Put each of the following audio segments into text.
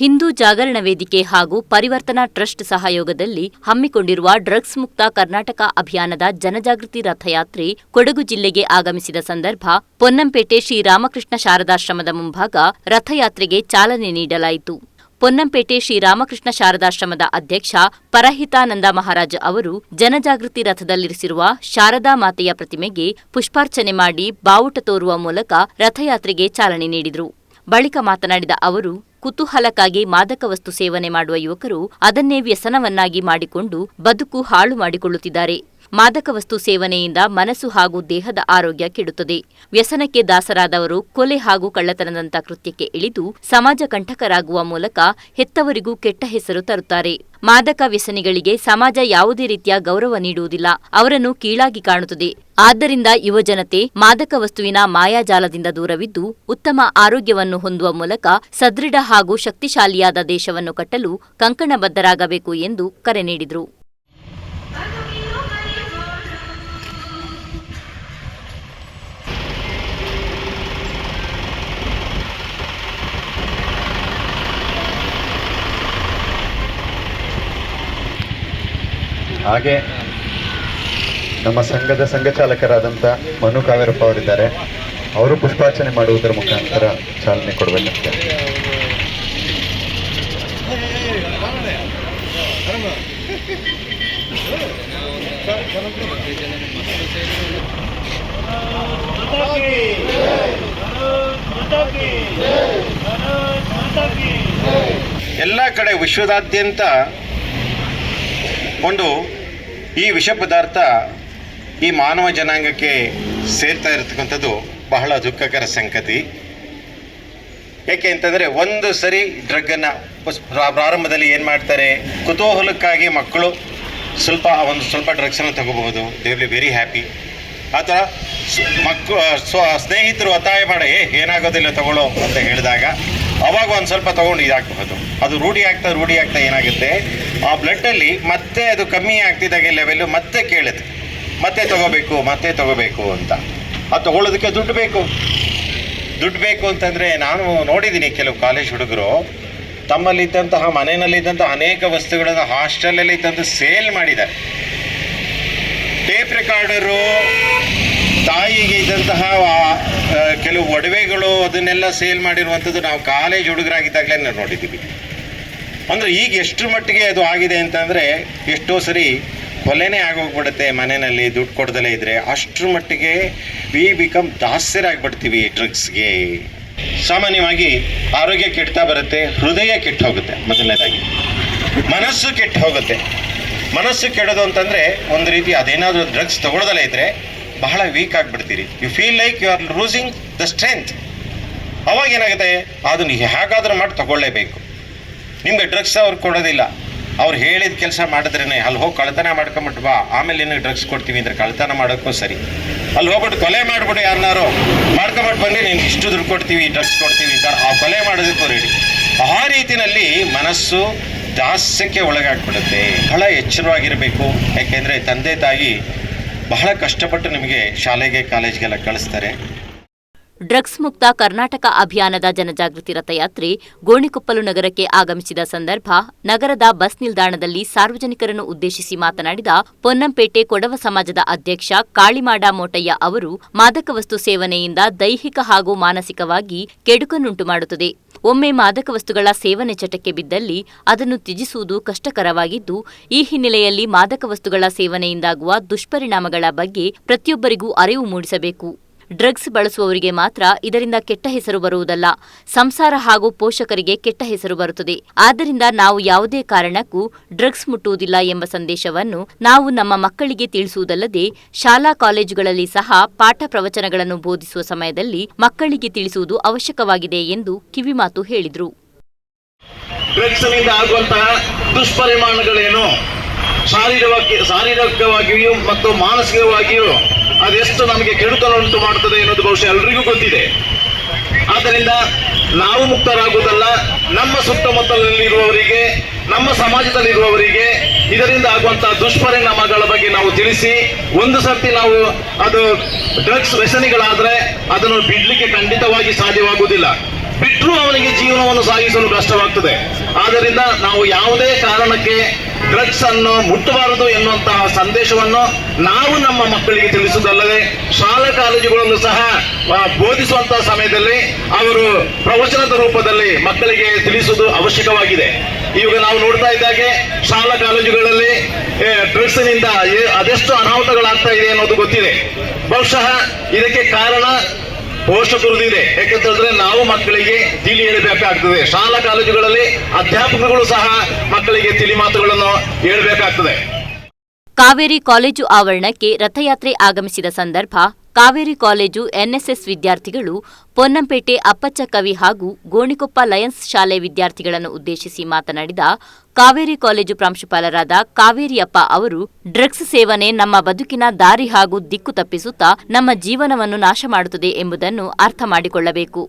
ಹಿಂದೂ ಜಾಗರಣ ವೇದಿಕೆ ಹಾಗೂ ಪರಿವರ್ತನಾ ಟ್ರಸ್ಟ್ ಸಹಯೋಗದಲ್ಲಿ ಹಮ್ಮಿಕೊಂಡಿರುವ ಡ್ರಗ್ಸ್ ಮುಕ್ತ ಕರ್ನಾಟಕ ಅಭಿಯಾನದ ಜನಜಾಗೃತಿ ರಥಯಾತ್ರೆ ಕೊಡಗು ಜಿಲ್ಲೆಗೆ ಆಗಮಿಸಿದ ಸಂದರ್ಭ ಪೊನ್ನಂಪೇಟೆ ಶ್ರೀರಾಮಕೃಷ್ಣ ಶಾರದಾಶ್ರಮದ ಮುಂಭಾಗ ರಥಯಾತ್ರೆಗೆ ಚಾಲನೆ ನೀಡಲಾಯಿತು. ಪೊನ್ನಂಪೇಟೆ ಶ್ರೀರಾಮಕೃಷ್ಣ ಶಾರದಾಶ್ರಮದ ಅಧ್ಯಕ್ಷ ಪರಹಿತಾನಂದ ಮಹಾರಾಜ್ ಅವರು ಜನಜಾಗೃತಿ ರಥದಲ್ಲಿರಿಸಿರುವ ಶಾರದಾ ಮಾತೆಯ ಪ್ರತಿಮೆಗೆ ಪುಷ್ಪಾರ್ಚನೆ ಮಾಡಿ ಬಾವುಟ ತೋರುವ ಮೂಲಕ ರಥಯಾತ್ರೆಗೆ ಚಾಲನೆ ನೀಡಿದರು. ಬಳಿಕ ಮಾತನಾಡಿದ ಅವರು ಕುತೂಹಲಕ್ಕಾಗಿ ಮಾದಕ ವಸ್ತು ಸೇವನೆ ಮಾಡುವ ಯುವಕರು ಅದನ್ನೇ ವ್ಯಸನವನ್ನಾಗಿ ಮಾಡಿಕೊಂಡು ಬದುಕು ಹಾಳು ಮಾಡಿಕೊಳ್ಳುತ್ತಿದ್ದಾರೆ. ಮಾದಕ ವಸ್ತು ಸೇವನೆಯಿಂದ ಮನಸ್ಸು ಹಾಗೂ ದೇಹದ ಆರೋಗ್ಯ ಕೆಡುತ್ತದೆ. ವ್ಯಸನಕ್ಕೆ ದಾಸರಾದವರು ಕೊಲೆ ಹಾಗೂ ಕಳ್ಳತನದಂಥ ಕೃತ್ಯಕ್ಕೆ ಇಳಿದು ಸಮಾಜ ಕಂಠಕರಾಗುವ ಮೂಲಕ ಹೆತ್ತವರಿಗೂ ಕೆಟ್ಟ ಹೆಸರು ತರುತ್ತಾರೆ. ಮಾದಕ ವ್ಯಸನಿಗಳಿಗೆ ಸಮಾಜ ಯಾವುದೇ ರೀತಿಯ ಗೌರವ ನೀಡುವುದಿಲ್ಲ. ಅವರನ್ನು ಕೀಳಾಗಿ ಕಾಣುತ್ತದೆ. ಆದ್ದರಿಂದ ಯುವಜನತೆ ಮಾದಕ ವಸ್ತುವಿನ ಮಾಯಾಜಾಲದಿಂದ ದೂರವಿದ್ದು ಉತ್ತಮ ಆರೋಗ್ಯವನ್ನು ಹೊಂದುವ ಮೂಲಕ ಸದೃಢ ಹಾಗೂ ಶಕ್ತಿಶಾಲಿಯಾದ ದೇಶವನ್ನು ಕಟ್ಟಲು ಕಂಕಣಬದ್ಧರಾಗಬೇಕು ಎಂದು ಕರೆ ನೀಡಿದರು. ಹಾಗೆ ನಮ್ಮ ಸಂಘದ ಸಂಘ ಚಾಲಕರಾದಂಥ ಮನು ಕಾವೇರಪ್ಪ ಅವರಿದ್ದಾರೆ. ಅವರು ಪುಷ್ಪಾರ್ಚನೆ ಮಾಡುವುದರ ಮುಖಾಂತರ ಚಾಲನೆ ಕೊಡಬೇಕಂತೆ ಎಲ್ಲ ಕಡೆ ವಿಶ್ವದಾದ್ಯಂತ ಒಂದು ಈ ವಿಷ ಪದಾರ್ಥ ಈ ಮಾನವ ಜನಾಂಗಕ್ಕೆ ಸೇರ್ತಾ ಇರತಕ್ಕಂಥದ್ದು ಬಹಳ ದುಃಖಕರ ಸಂಗತಿ. ಏಕೆ ಅಂತಂದರೆ ಒಂದು ಸರಿ ಡ್ರಗ್ಗನ್ನು ಪ್ರಾರಂಭದಲ್ಲಿ ಏನು ಮಾಡ್ತಾರೆ? ಕುತೂಹಲಕ್ಕಾಗಿ ಮಕ್ಕಳು ಸ್ವಲ್ಪ ಒಂದು ಸ್ವಲ್ಪ ಡ್ರಗ್ಸನ್ನು ತಗೋಬಹುದು. ದೇ ವಿಲ್ ವೆರಿ ಹ್ಯಾಪಿ ಥರ ಮಕ್ಕಳು ಸ್ವ ಸ್ನೇಹಿತರು ಒತ್ತಾಯ ಮಾಡಿ ಏನಾಗೋದಿಲ್ಲ ತಗೊಳ್ಳೋ ಅಂತ ಹೇಳಿದಾಗ ಅವಾಗ ಒಂದು ಸ್ವಲ್ಪ ತೊಗೊಂಡು ಇದಾಗಬಹುದು. ಅದು ರೂಢಿ ಆಗ್ತಾ ರೂಢಿ ಆಗ್ತಾ ಏನಾಗುತ್ತೆ? ಆ ಬ್ಲಡ್ಡಲ್ಲಿ ಮತ್ತೆ ಅದು ಕಮ್ಮಿ ಆಗ್ತಿದ್ದಾಗೆ ಲೆವೆಲ್ ಮತ್ತೆ ಕೇಳುತ್ತೆ. ಮತ್ತೆ ತಗೋಬೇಕು ಮತ್ತೆ ತಗೋಬೇಕು ಅಂತ. ಅದು ತಗೊಳ್ಳೋದಕ್ಕೆ ದುಡ್ಡು ಬೇಕು. ದುಡ್ಡು ಬೇಕು ಅಂತಂದರೆ ನಾನು ನೋಡಿದ್ದೀನಿ ಕೆಲವು ಕಾಲೇಜ್ ಹುಡುಗರು, ತಮ್ಮಲ್ಲಿದ್ದಂತಹ ಮನೆಯಲ್ಲಿದ್ದಂತಹ ಅನೇಕ ವಸ್ತುಗಳನ್ನು ಹಾಸ್ಟೆಲಲ್ಲಿ ತಂದು ಸೇಲ್ ಮಾಡಿದ್ದಾರೆ. ಟೇಪ್ ರೆಕಾರ್ಡರು ತಾಯಿಗೆ ಇದ್ದಂತಹ ಕೆಲವು ಒಡವೆಗಳು ಅದನ್ನೆಲ್ಲ ಸೇಲ್ ಮಾಡಿರುವಂಥದ್ದು ನಾವು ಕಾಲೇಜ್ ಹುಡುಗರಾಗಿದ್ದಾಗಲೇ ನಾವು ನೋಡಿದ್ದೀವಿ. ಅಂದರೆ ಈಗ ಎಷ್ಟರ ಮಟ್ಟಿಗೆ ಅದು ಆಗಿದೆ ಅಂತಂದರೆ, ಎಷ್ಟೋ ಸರಿ ಕೊಲೆನೇ ಆಗೋಗ್ಬಿಡುತ್ತೆ ಮನೆಯಲ್ಲಿ, ದುಡ್ಡು ಕೊಡ್ದಲೇ ಇದ್ದರೆ ಅಷ್ಟರ ಮಟ್ಟಿಗೆ ವಿ ಬಿಕಮ್ ದಾಸ್ಯರಾಗ್ಬಿಡ್ತೀವಿ ಡ್ರಗ್ಸ್ಗೆ ಸಾಮಾನ್ಯವಾಗಿ ಆರೋಗ್ಯ ಕೆಡ್ತಾ ಬರುತ್ತೆ, ಹೃದಯ ಕೆಟ್ಟು ಹೋಗುತ್ತೆ ಮೊದಲನೇದಾಗಿ. ಮನಸ್ಸು ಕೆಟ್ಟು ಹೋಗುತ್ತೆ. ಮನಸ್ಸು ಕೆಡೋದು ಅಂತಂದರೆ, ಒಂದು ರೀತಿ ಅದೇನಾದರೂ ಡ್ರಗ್ಸ್ ತೊಗೊಳ್ದಲೇ ಇದ್ದರೆ ಬಹಳ weak ಆಗಿಬಿಡ್ತೀರಿ. You feel like you are losing the strength ಅವಾಗ ಏನಾಗುತ್ತೆ? ಅದನ್ನು ಹೇಗಾದರೂ ಮಾಡಿ ತಗೊಳ್ಳೇಬೇಕು. ನಿಮಗೆ ಡ್ರಗ್ಸ್ ಅವ್ರು ಕೊಡೋದಿಲ್ಲ. ಅವ್ರು ಹೇಳಿದ ಕೆಲಸ ಮಾಡಿದ್ರೇ ಅಲ್ಲಿ ಹೋಗಿ ಕಳ್ತನ ಮಾಡ್ಕೊಂಬಿಟ್ಟು ಬಾ. ಆಮೇಲೆ ನಿನಗೆ ಡ್ರಗ್ಸ್ ಕೊಡ್ತೀವಿ ಅಂದರೆ ಕಳ್ತನ ಮಾಡೋಕ್ಕೂ ಸರಿ. ಅಲ್ಲಿ ಹೋಗ್ಬಿಟ್ಟು ಕೊಲೆ ಮಾಡ್ಬಿಡು ಯಾರನ್ನಾರು ಮಾಡ್ಕೊಂಬಿಟ್ಟು ಬಂದು ನಿಮ್ಗೆ ಇಷ್ಟು ದುಡ್ಡು ಕೊಡ್ತೀವಿ ಡ್ರಗ್ಸ್ ಕೊಡ್ತೀವಿ ಅಂತ ಆ ಕೊಲೆ ಮಾಡೋದಕ್ಕೂ ರೆಡಿ ಆ ರೀತಿಯಲ್ಲಿ ಮನಸ್ಸು ದಾಸ್ಯಕ್ಕೆ ಒಳಗಾಗ್ಬಿಡುತ್ತೆ. ಬಹಳ ಎಚ್ಚರವಾಗಿರಬೇಕು. ಯಾಕೆಂದರೆ ತಂದೆ ತಾಯಿ ಬಹಳ ಕಷ್ಟಪಟ್ಟು ನಿಮಗೆ ಶಾಲೆಗೆ ಕಾಲೇಜ್ಗೆಲ್ಲ ಕಳಿಸ್ತಾರೆ. ಡ್ರಗ್ಸ್ ಮುಕ್ತ ಕರ್ನಾಟಕ ಅಭಿಯಾನದ ಜನಜಾಗೃತಿ ರಥಯಾತ್ರೆ ಗೋಣಿಕೊಪ್ಪಲು ನಗರಕ್ಕೆ ಆಗಮಿಸಿದ ಸಂದರ್ಭ, ನಗರದ ಬಸ್ ನಿಲ್ದಾಣದಲ್ಲಿ ಸಾರ್ವಜನಿಕರನ್ನು ಉದ್ದೇಶಿಸಿ ಮಾತನಾಡಿದ ಪೊನ್ನಂಪೇಟೆ ಕೊಡವ ಸಮಾಜದ ಅಧ್ಯಕ್ಷ ಕಾಳಿಮಾಡ ಮೋಟಯ್ಯ ಅವರು, ಮಾದಕ ವಸ್ತು ಸೇವನೆಯಿಂದ ದೈಹಿಕ ಹಾಗೂ ಮಾನಸಿಕವಾಗಿ ಕೆಡುಕನ್ನುಂಟು ಮಾಡುತ್ತದೆ. ಒಮ್ಮೆ ಮಾದಕ ವಸ್ತುಗಳ ಸೇವನೆ ಚಟಕ್ಕೆ ಬಿದ್ದಲ್ಲಿ ಅದನ್ನು ತ್ಯಜಿಸುವುದು ಕಷ್ಟಕರವಾಗಿದ್ದು, ಈ ಹಿನ್ನೆಲೆಯಲ್ಲಿ ಮಾದಕ ವಸ್ತುಗಳ ಸೇವನೆಯಿಂದಾಗುವ ದುಷ್ಪರಿಣಾಮಗಳ ಬಗ್ಗೆ ಪ್ರತಿಯೊಬ್ಬರಿಗೂ ಅರಿವು ಮೂಡಿಸಬೇಕು. ಡ್ರಗ್ಸ್ ಬಳಸುವವರಿಗೆ ಮಾತ್ರ ಇದರಿಂದ ಕೆಟ್ಟ ಹೆಸರು ಬರುವುದಲ್ಲ. ಸಂಸಾರ ಹಾಗೂ ಪೋಷಕರಿಗೆ ಕೆಟ್ಟ ಹೆಸರು ಬರುತ್ತದೆ. ಆದ್ದರಿಂದ ನಾವು ಯಾವುದೇ ಕಾರಣಕ್ಕೂ ಡ್ರಗ್ಸ್ ಮುಟ್ಟುವುದಿಲ್ಲ ಎಂಬ ಸಂದೇಶವನ್ನು ನಾವು ನಮ್ಮ ಮಕ್ಕಳಿಗೆ ತಿಳಿಸುವುದಲ್ಲದೆ, ಶಾಲಾ ಕಾಲೇಜುಗಳಲ್ಲಿ ಸಹ ಪಾಠ ಪ್ರವಚನಗಳನ್ನು ಬೋಧಿಸುವ ಸಮಯದಲ್ಲಿ ಮಕ್ಕಳಿಗೆ ತಿಳಿಸುವುದು ಅವಶ್ಯಕವಾಗಿದೆ ಎಂದು ಕಿವಿಮಾತು ಹೇಳಿದರು. ಶಾರೀರಿಕ ಶಾರೀರಿಕವಾಗಿಯೂ ಮತ್ತು ಮಾನಸಿಕವಾಗಿಯೂ ಅದೆಷ್ಟು ನಮಗೆ ಕೆಡುಕಲುಂಟು ಮಾಡುತ್ತದೆ ಎನ್ನುವುದು ಬಹುಶಃ ಎಲ್ರಿಗೂ ಗೊತ್ತಿದೆ. ಆದ್ದರಿಂದ ನಾವು ಮುಕ್ತರಾಗುವುದಲ್ಲ, ನಮ್ಮ ಸುತ್ತಮುತ್ತಲಲ್ಲಿರುವವರಿಗೆ ನಮ್ಮ ಸಮಾಜದಲ್ಲಿರುವವರಿಗೆ, ಇದರಿಂದ ಆಗುವಂತಹ ದುಷ್ಪರಿಣಾಮಗಳ ಬಗ್ಗೆ ನಾವು ತಿಳಿಸಿ, ಒಂದು ಸರ್ತಿ ನಾವು ಅದು ಡ್ರಗ್ಸ್ ವ್ಯಸನಿಗಳಾದ್ರೆ ಅದನ್ನು ಬಿಡ್ಲಿಕ್ಕೆ ಖಂಡಿತವಾಗಿ ಸಾಧ್ಯವಾಗುವುದಿಲ್ಲ. ಬಿಟ್ಟು ಬಿಟ್ಟರೂ ಅವನಿಗೆ ಜೀವನವನ್ನು ಸಾಗಿಸಲು ಕಷ್ಟವಾಗ್ತದೆ. ಆದ್ದರಿಂದ ನಾವು ಯಾವುದೇ ಕಾರಣಕ್ಕೆ ಡ್ರಗ್ಸ್ ಅನ್ನು ಮುಟ್ಟಬಾರದು ಎನ್ನುವಂತಹ ಸಂದೇಶವನ್ನು ನಾವು ನಮ್ಮ ಮಕ್ಕಳಿಗೆ ತಿಳಿಸುವುದಲ್ಲದೆ ಶಾಲಾ ಕಾಲೇಜುಗಳಲ್ಲೂ ಸಹ ಬೋಧಿಸುವಂತಹ ಸಮಯದಲ್ಲಿ ಅವರು ಪ್ರವಚನದ ರೂಪದಲ್ಲಿ ಮಕ್ಕಳಿಗೆ ತಿಳಿಸುವುದು ಅವಶ್ಯಕವಾಗಿದೆ. ಇವಾಗ ನಾವು ನೋಡ್ತಾ ಇದ್ದಾಗೆ ಶಾಲಾ ಕಾಲೇಜುಗಳಲ್ಲಿ ಡ್ರಗ್ಸ್ನಿಂದ ಏ- ಅದೆಷ್ಟು ಅನಾಹುತಗಳಾಗ್ತಾ ಇದೆ ಅನ್ನೋದು ಗೊತ್ತಿದೆ. ಬಹುಶಃ ಇದಕ್ಕೆ ಕಾರಣ ಪೋಷಕರದಿದೆ ಯಾಕಂತ ಹೇಳಿದ್ರೆ ನಾವು ಮಕ್ಕಳಿಗೆ ತಿಳಿ ಹೇಳಬೇಕಾಗ್ತದೆ. ಶಾಲಾ ಕಾಲೇಜುಗಳಲ್ಲಿ ಅಧ್ಯಾಪಕಗಳು ಸಹ ಮಕ್ಕಳಿಗೆ ತಿಳಿ ಮಾತುಗಳನ್ನು ಹೇಳಬೇಕಾಗ್ತದೆ. ಕಾವೇರಿ ಕಾಲೇಜು ಆವರಣಕ್ಕೆ ರಥಯಾತ್ರೆ ಆಗಮಿಸಿದ ಸಂದರ್ಭ ಕಾವೇರಿ ಕಾಲೇಜು ಎನ್ಎಸ್ಎಸ್ ವಿದ್ಯಾರ್ಥಿಗಳು ಪೊನ್ನಂಪೇಟೆ ಅಪ್ಪಚ್ಚ ಕವಿ ಹಾಗೂ ಗೋಣಿಕೊಪ್ಪ ಲಯನ್ಸ್ ಶಾಲೆ ವಿದ್ಯಾರ್ಥಿಗಳನ್ನು ಉದ್ದೇಶಿಸಿ ಮಾತನಾಡಿದ ಕಾವೇರಿ ಕಾಲೇಜು ಪ್ರಾಂಶುಪಾಲರಾದ ಕಾವೇರಿಯಪ್ಪ ಅವರು, ಡ್ರಗ್ಸ್ ಸೇವನೆ ನಮ್ಮ ಬದುಕಿನ ದಾರಿ ಹಾಗೂ ದಿಕ್ಕು ತಪ್ಪಿಸುತ್ತಾ ನಮ್ಮ ಜೀವನವನ್ನು ನಾಶ ಮಾಡುತ್ತದೆ ಎಂಬುದನ್ನು ಅರ್ಥ ಮಾಡಿಕೊಳ್ಳಬೇಕು.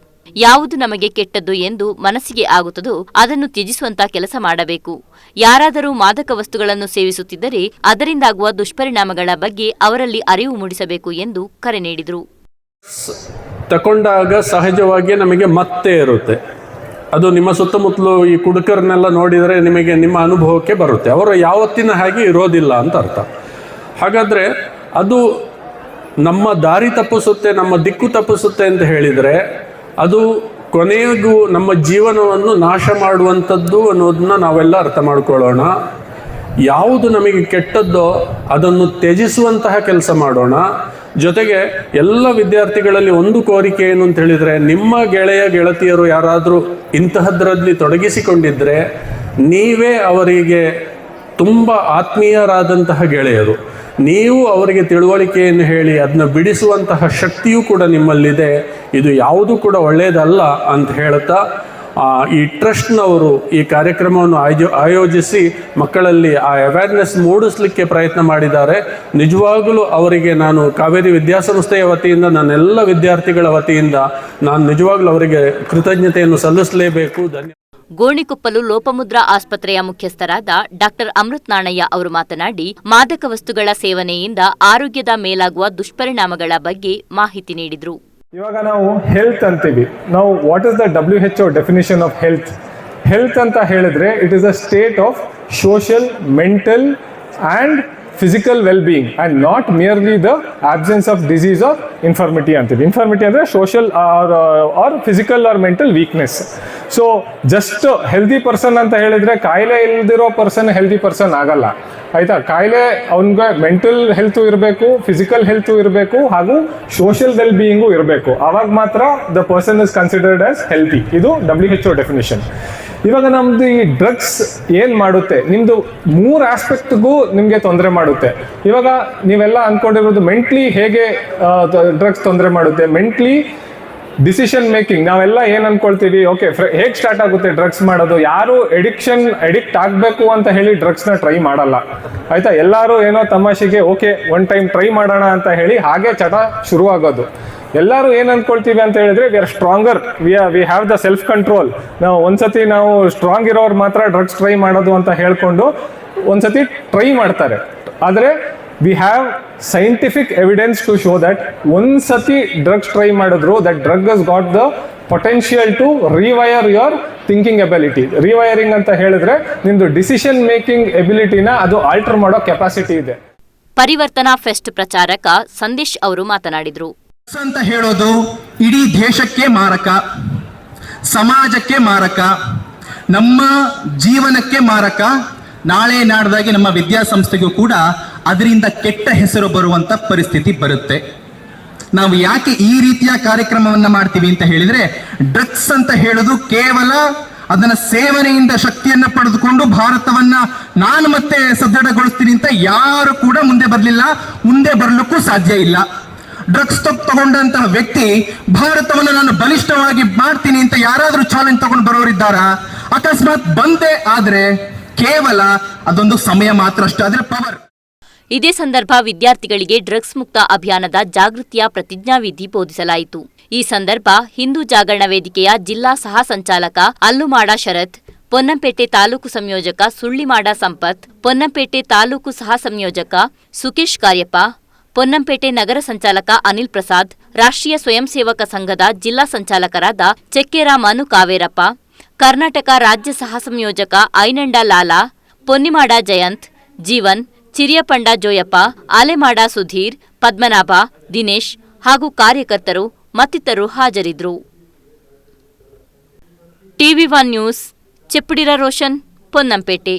ಯಾವುದು ನಮಗೆ ಕೆಟ್ಟದ್ದು ಎಂದು ಮನಸ್ಸಿಗೆ ಆಗುತ್ತದೋ ಅದನ್ನು ತ್ಯಜಿಸುವಂತ ಕೆಲಸ ಮಾಡಬೇಕು. ಯಾರಾದರೂ ಮಾದಕ ವಸ್ತುಗಳನ್ನು ಸೇವಿಸುತ್ತಿದ್ದರೆ ಅದರಿಂದಾಗುವ ದುಷ್ಪರಿಣಾಮಗಳ ಬಗ್ಗೆ ಅವರಲ್ಲಿ ಅರಿವು ಮೂಡಿಸಬೇಕು ಎಂದು ಕರೆ ನೀಡಿದರು. ತಕೊಂಡಾಗ ಸಹಜವಾಗಿ ನಮಗೆ ಮತ್ತೆ ಇರುತ್ತೆ. ಅದು ನಿಮ್ಮ ಸುತ್ತಮುತ್ತಲು ಈ ಕುಡುಕರನ್ನೆಲ್ಲ ನೋಡಿದರೆ ನಿಮಗೆ ನಿಮ್ಮ ಅನುಭವಕ್ಕೆ ಬರುತ್ತೆ. ಅವರು ಯಾವತ್ತಿನ ಹಾಗೆ ಇರೋದಿಲ್ಲ ಅಂತ ಅರ್ಥ. ಹಾಗಾದರೆ ಅದು ನಮ್ಮ ದಾರಿ ತಪ್ಪಿಸುತ್ತೆ, ನಮ್ಮ ದಿಕ್ಕು ತಪ್ಪಿಸುತ್ತೆ ಅಂತ ಹೇಳಿದರೆ ಅದು ಕೊನೆಗೂ ನಮ್ಮ ಜೀವನವನ್ನು ನಾಶ ಮಾಡುವಂಥದ್ದು ಅನ್ನೋದನ್ನ ನಾವೆಲ್ಲ ಅರ್ಥ ಮಾಡ್ಕೊಳ್ಳೋಣ. ಯಾವುದು ನಮಗೆ ಕೆಟ್ಟದ್ದೋ ಅದನ್ನು ತ್ಯಜಿಸುವಂತಹ ಕೆಲಸ ಮಾಡೋಣ. ಜೊತೆಗೆ ಎಲ್ಲ ವಿದ್ಯಾರ್ಥಿಗಳಲ್ಲಿ ಒಂದು ಕೋರಿಕೆ ಏನು ಅಂತ ಹೇಳಿದರೆ, ನಿಮ್ಮ ಗೆಳೆಯ, ಗೆಳತಿಯರು ಯಾರಾದರೂ ಇಂತಹದ್ರಲ್ಲಿ ತೊಡಗಿಸಿಕೊಂಡಿದ್ದರೆ ನೀವೇ ಅವರಿಗೆ ತುಂಬ ಆತ್ಮೀಯರಾದಂತಹ ಗೆಳೆಯರು. ನೀವು ಅವರಿಗೆ ತಿಳುವಳಿಕೆಯನ್ನು ಹೇಳಿ ಅದನ್ನ ಬಿಡಿಸುವಂತಹ ಶಕ್ತಿಯೂ ಕೂಡ ನಿಮ್ಮಲ್ಲಿದೆ. ಇದು ಯಾವುದೂ ಕೂಡ ಒಳ್ಳೆಯದಲ್ಲ ಅಂತ ಹೇಳ್ತಾ ಈ ಟ್ರಸ್ಟ್ನವರು ಈ ಕಾರ್ಯಕ್ರಮವನ್ನು ಆಯೋ, ಆಯೋಜಿಸಿ ಮಕ್ಕಳಲ್ಲಿ ಆ ಅವೇರ್ನೆಸ್ ಮೂಡಿಸಲಿಕ್ಕೆ ಪ್ರಯತ್ನ ಮಾಡಿದ್ದಾರೆ. ನಿಜವಾಗಲೂ ಅವರಿಗೆ ನಾನು ಕಾವೇರಿ ವಿದ್ಯಾಸಂಸ್ಥೆಯ ವತಿಯಿಂದ, ನನ್ನೆಲ್ಲ ವಿದ್ಯಾರ್ಥಿಗಳ ವತಿಯಿಂದ ನಾನು ನಿಜವಾಗ್ಲೂ ಅವರಿಗೆ ಕೃತಜ್ಞತೆಯನ್ನು ಸಲ್ಲಿಸಲೇಬೇಕು. ಧನ್ಯ ಗೋಣಿಕೊಪ್ಪಲು ಲೋಪಮುದ್ರಾ ಆಸ್ಪತ್ರೆಯ ಮುಖ್ಯಸ್ಥರಾದ ಡಾಕ್ಟರ್ ಅಮೃತ್ ನಾಣಯ್ಯ ಅವರು ಮಾತನಾಡಿ, ಮಾದಕ ವಸ್ತುಗಳ ಸೇವನೆಯಿಂದ ಆರೋಗ್ಯದ ಮೇಲಾಗುವ ದುಷ್ಪರಿಣಾಮಗಳ ಬಗ್ಗೆ ಮಾಹಿತಿ ನೀಡಿದರು. ಇವಾಗ ನಾವು ಹೆಲ್ತ್ ಅಂತೀವಿ. ನಾವು what is the W H definition of health health ಅಂತ ಹೇಳಿದ್ರೆ it is a state of social mental and physical well being and not merely the absence of disease or infirmity ಅಂತೀವಿ. ಇನ್ಫಾರ್ಮಿಟಿ ಅಂದರೆ social or or physical or mental weakness so just healthy person ಅಂತ ಹೇಳಿದ್ರೆ ಕಾಯಿಲೆ ಇಲ್ದಿರೋ person healthy person ಆಗಲ್ಲ. ಆಯ್ತಾ? ಕಾಯಿಲೆ ಅವನಿಗೆ ಮೆಂಟಲ್ ಹೆಲ್ತು ಇರಬೇಕು ಫಿಸಿಕಲ್ ಹೆಲ್ತು ಇರಬೇಕು, ಹಾಗೂ ಸೋಷಿಯಲ್ ವೆಲ್ ಬೀಯಿಂಗು ಇರಬೇಕು. ಅವಾಗ ಮಾತ್ರ the person is considered as healthy ಇದು ಡಬ್ಲ್ಯೂ ಹೆಚ್ ಒ ಡೆಫಿನೇಷನ್ ಇವಾಗ ನಮ್ದು ಈ ಡ್ರಗ್ಸ್ ಏನ್ ಮಾಡುತ್ತೆ? ನಿಮ್ದು ಮೂರು ಆಸ್ಪೆಕ್ಟ್ಗೂ ನಿಮಗೆ ತೊಂದರೆ ಮಾಡುತ್ತೆ. ಇವಾಗ ನೀವೆಲ್ಲ ಅನ್ಕೊಂಡಿರೋದು ಮೆಂಟ್ಲಿ ಹೇಗೆ ಡ್ರಗ್ಸ್ ತೊಂದರೆ ಮಾಡುತ್ತೆ? ಮೆಂಟ್ಲಿ ಡಿಸಿಷನ್ ಮೇಕಿಂಗ್ ನಾವೆಲ್ಲ ಏನ್ ಅನ್ಕೊಳ್ತೀವಿ ಓಕೆ ಹೇಗ್ ಸ್ಟಾರ್ಟ್ ಆಗುತ್ತೆ ಡ್ರಗ್ಸ್ ಮಾಡೋದು, ಯಾರು ಎಡಿಕ್ಷನ್ ಎಡಿಕ್ಟ್ ಆಗಬೇಕು ಅಂತ ಹೇಳಿ ಡ್ರಗ್ಸ್ನ ಟ್ರೈ ಮಾಡಲ್ಲ. ಆಯ್ತಾ? ಎಲ್ಲರೂ ಏನೋ ತಮಾಷೆಗೆ ಓಕೆ ಒನ್ ಟೈಮ್ ಟ್ರೈ ಮಾಡೋಣ ಅಂತ ಹೇಳಿ ಹಾಗೆ ಚಟ ಶುರುವಾಗೋದು. ಎಲ್ಲರೂ ಏನ್ ಅನ್ಕೊಳ್ತೀವಿ ಅಂತ ಹೇಳಿದ್ರೆ we are stronger we we have the self control ನಾವು ಒಂದ್ಸತಿ ನಾವು ಸ್ಟ್ರಾಂಗ್ ಇರೋರು ಮಾತ್ರ ಡ್ರಗ್ಸ್ ಟ್ರೈ ಮಾಡೋದು ಅಂತ ಹೇಳ್ಕೊಂಡು ಒಂದ್ಸತಿ ಟ್ರೈ ಮಾಡ್ತಾರೆ. ಆದರೆ we have scientific evidence to show that ಒಂದ್ಸತಿ ಡ್ರಗ್ಸ್ ಟ್ರೈ ಮಾಡಿದ್ರು that drug has got the potential to rewire your thinking ability rewiring ಅಂತ ಹೇಳಿದ್ರೆ ನಿಮ್ದು ಡಿಸಿಷನ್ ಮೇಕಿಂಗ್ ಎಬಿಲಿಟಿನ ಅದು ಆಲ್ಟರ್ ಮಾಡೋ ಕೆಪಾಸಿಟಿ ಇದೆ ಪರಿವರ್ತನಾ ಫೆಸ್ಟ್ ಪ್ರಚಾರಕ ಸಂದೇಶ್ ಅವರು ಮಾತನಾಡಿದರು ಅಂತ ಹೇಳೋದು ಇಡೀ ದೇಶಕ್ಕೆ ಮಾರಕ ಸಮಾಜಕ್ಕೆ ಮಾರಕ ನಮ್ಮ ಜೀವನಕ್ಕೆ ಮಾರಕ ನಾಳೆ ನಾಡ್ದಾಗೆ ನಮ್ಮ ವಿದ್ಯಾಸಂಸ್ಥೆಗೂ ಕೂಡ ಅದರಿಂದ ಕೆಟ್ಟ ಹೆಸರು ಬರುವಂತ ಪರಿಸ್ಥಿತಿ ಬರುತ್ತೆ. ನಾವು ಯಾಕೆ ಈ ರೀತಿಯ ಕಾರ್ಯಕ್ರಮವನ್ನ ಮಾಡ್ತೀವಿ ಅಂತ ಹೇಳಿದ್ರೆ, ಡ್ರಗ್ಸ್ ಅಂತ ಹೇಳೋದು ಕೇವಲ ಅದನ್ನ ಸೇವನೆಯಿಂದ ಶಕ್ತಿಯನ್ನ ಪಡೆದುಕೊಂಡು ಭಾರತವನ್ನ ನಾನು ಮತ್ತೆ ಸದೃಢಗೊಳಿಸ್ತೀನಿ ಅಂತ ಯಾರು ಕೂಡ ಮುಂದೆ ಬರಲಿಲ್ಲ, ಮುಂದೆ ಬರಲಿಕ್ಕೂ ಸಾಧ್ಯ ಇಲ್ಲ. ಡ್ರಗ್ಸ್ ತಗೊಂಡಂತಹ ವ್ಯಕ್ತಿ, ಭಾರತವನ್ನು ನಾನು ಬಲಿಷ್ಠವಾಗಿ ಮಾಡ್ತೀನಿ ಅಂತ ಯಾರಾದ್ರೂ ಚಾಲೆಂಜ್ ತಗೊಂಡು ಬರೋರಿದ್ದಾರಾ? ಅಕಸ್ಮಾತ್ ಬಂದೆ ಆದ್ರೆ ಕೇವಲ ಅದೊಂದು ಸಮಯ ಮಾತ್ರ ಅಷ್ಟೇ ಆದ್ರೆ ಪವರ್ ಇದೇ ಸಂದರ್ಭ ವಿದ್ಯಾರ್ಥಿಗಳಿಗೆ ಡ್ರಗ್ಸ್ ಮುಕ್ತ ಅಭಿಯಾನದ ಜಾಗೃತಿಯ ಪ್ರತಿಜ್ಞಾವಿಧಿ ಬೋಧಿಸಲಾಯಿತು. ಈ ಸಂದರ್ಭ ಹಿಂದೂ ಜಾಗರಣ ವೇದಿಕೆಯ ಜಿಲ್ಲಾ ಸಹ ಸಂಚಾಲಕ ಅಲ್ಲುಮಾಡ ಶರತ್, ಪೊನ್ನಂಪೇಟೆ ತಾಲೂಕು ಸಂಯೋಜಕ ಸುಳ್ಳಿಮಾಡ ಸಂಪತ್, ಪೊನ್ನಂಪೇಟೆ ತಾಲೂಕು ಸಹ ಸಂಯೋಜಕ ಸುಕೇಶ್ ಕಾರ್ಯಪ್ಪ, ಪೊನ್ನಂಪೇಟೆ ನಗರ ಸಂಚಾಲಕ ಅನಿಲ್ ಪ್ರಸಾದ್, ರಾಷ್ಟ್ರೀಯ ಸ್ವಯಂ ಸೇವಕ ಸಂಘದ ಜಿಲ್ಲಾ ಸಂಚಾಲಕರಾದ ಚೆಕ್ಕೇರ ಮನು ಕಾವೇರಪ್ಪ, ಕರ್ನಾಟಕ ರಾಜ್ಯ ಸಹ ಸಂಯೋಜಕ ಐನಂಡ ಲಾಲಾ, ಪೊನ್ನಿಮಾಡ ಜಯಂತ್, ಜೀವನ್ ಚಿರಿಯಪಂಡ ಜೋಯಪ್ಪ, ಆಲೆಮಾಡ ಸುಧೀರ್, ಪದ್ಮನಾಭ, ದಿನೇಶ್ ಹಾಗೂ ಕಾರ್ಯಕರ್ತರು ಮತ್ತಿತರರು ಹಾಜರಿದ್ದರು. TV one news, Cheppudira Roshan, Ponnampete.